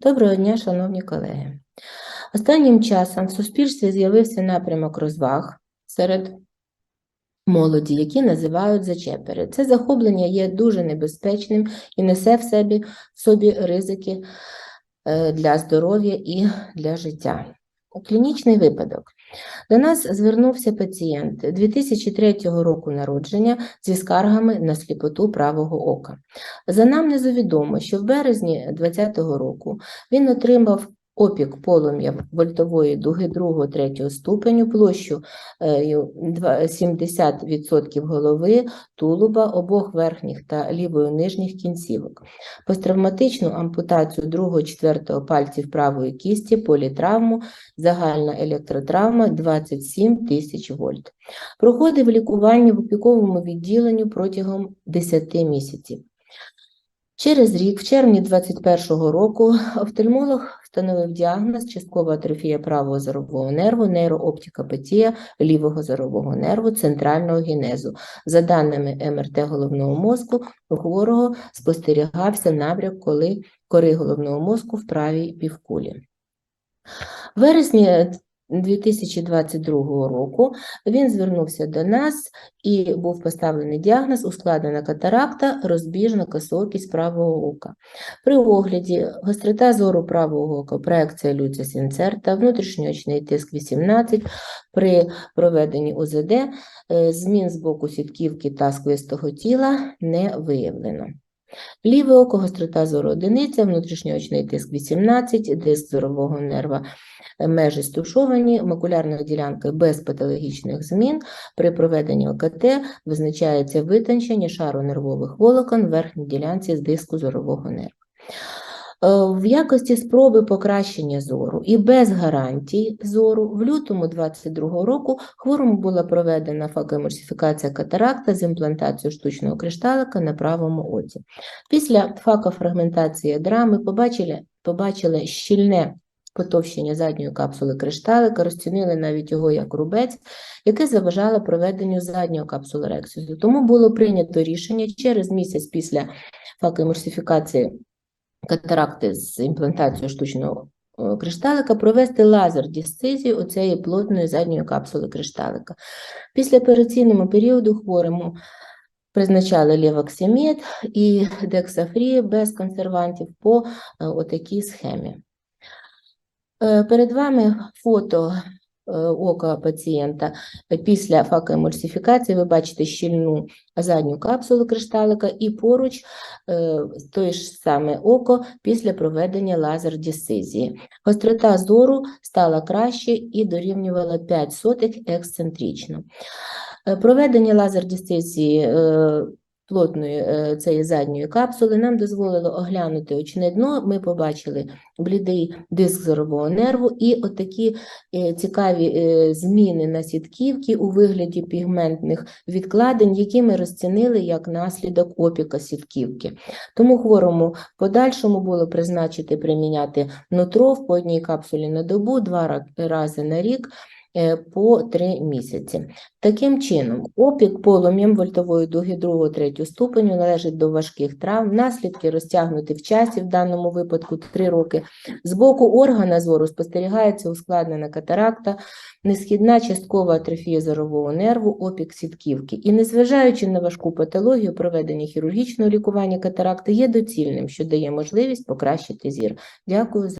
Доброго дня, шановні колеги. Останнім часом в суспільстві з'явився напрямок розваг серед молоді, які називають зачепери. Це захоплення є дуже небезпечним і несе в собі, в собі ризики е, для здоров'я і для життя. Клінічний випадок. До нас звернувся пацієнт 2003 року народження зі скаргами на сліпоту правого ока. За намнезу відомо, що в березні 2020 року він отримав опік полум'я вольтової дуги 2-3 ступеню, площу е, ю- два- 70% голови, тулуба, обох верхніх та лівої нижніх кінцівок. Посттравматичну ампутацію 2-4 пальців правої кісті, політравму, загальна електротравма 27 тисяч вольт. Проходив лікування в опіковому відділенні протягом 10 місяців. Через рік, в червні 2021 року, офтальмолог встановив діагноз часткова атрофія правого зорового нерву, нейрооптикопатія лівого зорового нерву центрального генезу. За даними МРТ головного мозку, у хворого спостерігався набряк коли кори головного мозку в правій півкулі. В вересні 2022 року він звернувся до нас і був поставлений діагноз ускладнена катаракта, розбіжна косоокість правого ока. При огляді гострота зору правого ока, проекція люцис інцерта, внутрішньоочний тиск 18, при проведенні УЗД е, змін з боку сітківки та сквистого тіла не виявлено. Ліве око, гострота зору одиниця, внутрішньоочний тиск 18, диск зорового нерва е, межі стушовані, макулярна ділянка без патологічних змін. При проведенні ОКТ визначається витончення шару нервових волокон в верхній ділянці з диску зорового нерва. Е, В якості спроби покращення зору і без гарантій зору в лютому 2022 року хворому була проведена факоемульсифікація катаракта з імплантацією штучного кришталика на правому оці. Після факофрагментації ядра ми побачили, побачили щільне потовщення задньої капсули кришталика, розцінили навіть його як рубець, яке заважало проведенню заднього капсулорексізу. Тому було прийнято рішення через місяць після факоемульсифікації катаракти з імплантацією штучного е, кришталика провести лазер дисцизію оцеї плотної задньої капсули кришталика. Після операційного періоду хворому призначали левоксимет і дексафрі без консервантів по е, отакій схемі. Е, Перед вами фото ока пацієнта після факоемульсифікації. Ви бачите щільну задню капсулу кришталика і поруч е, те ж саме око після проведення лазер-дисцизії. Гострота зору стала краще і дорівнювала 5 сотих ексцентрично. Е, Проведення лазер-дисцизії е, плотної е, цієї задньої капсули нам дозволило оглянути очне дно. Ми побачили блідий диск зорового нерву і отакі е, цікаві е, зміни на сітківці у вигляді пігментних відкладень, які ми розцінили як наслідок опіка сітківки. Тому хворому подальшому було призначити приміняти нутров по одній капсулі на добу, два рази на рік по три місяці. Таким чином, опік полум'ям вольтової дуги 2-3 ступеню належить до важких травм, наслідки розтягнуті в часі, в даному випадку 3 роки. З боку органа зору спостерігається ускладнена катаракта, несхідна часткова атрофія зорового нерву, опік сітківки. І незважаючи на важку патологію, проведення хірургічного лікування катаракти є доцільним, що дає можливість покращити зір. Дякую за